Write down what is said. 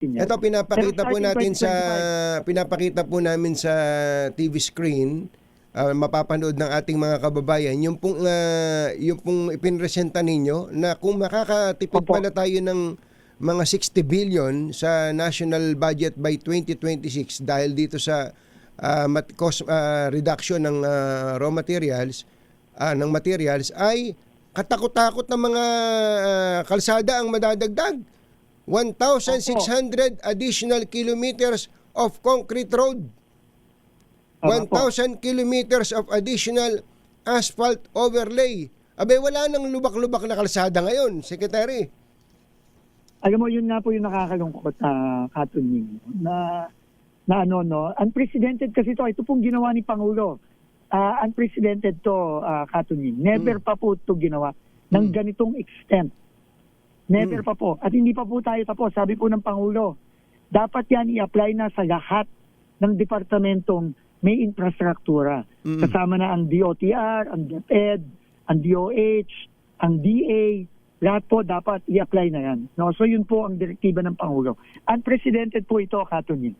Ito pinapakita po natin sa 2025, pinapakita po namin sa TV screen ah, mapapanood ng ating mga kababayan yung pong ah, yung pong ipinresenta ninyo na kung makakatipid Opo. pala tayo ng mga 60 billion sa national budget by 2026 dahil dito sa mat- cost ah, reduction ng ah, raw materials ah, ng materials ay katakot-takot ng mga ah, kalsada ang madadagdag. 1,600 additional kilometers of concrete road. Tama po. 1,000 kilometers of additional asphalt overlay. Abe, wala nang lubak-lubak na kalsada ngayon, Secretary. Alam mo, yun nga po yung nakakalungkot na katuning na na ano no, unprecedented kasi to. Ito pong ginawa ni Pangulo. Ah, unprecedented to, uh, katuning. Never pa po ito ginawa ng Mm. ganitong extent. Never Mm. pa po. At hindi pa po tayo tapos. Sabi po ng Pangulo, dapat yan i-apply na sa lahat ng departamentong may infrastruktura. Mm. Kasama na ang DOTR, ang DepEd, ang DOH, ang DA, lahat po dapat i-apply na yan. No? So yun po ang direktiba ng Pangulo. Unprecedented po ito, Katunin.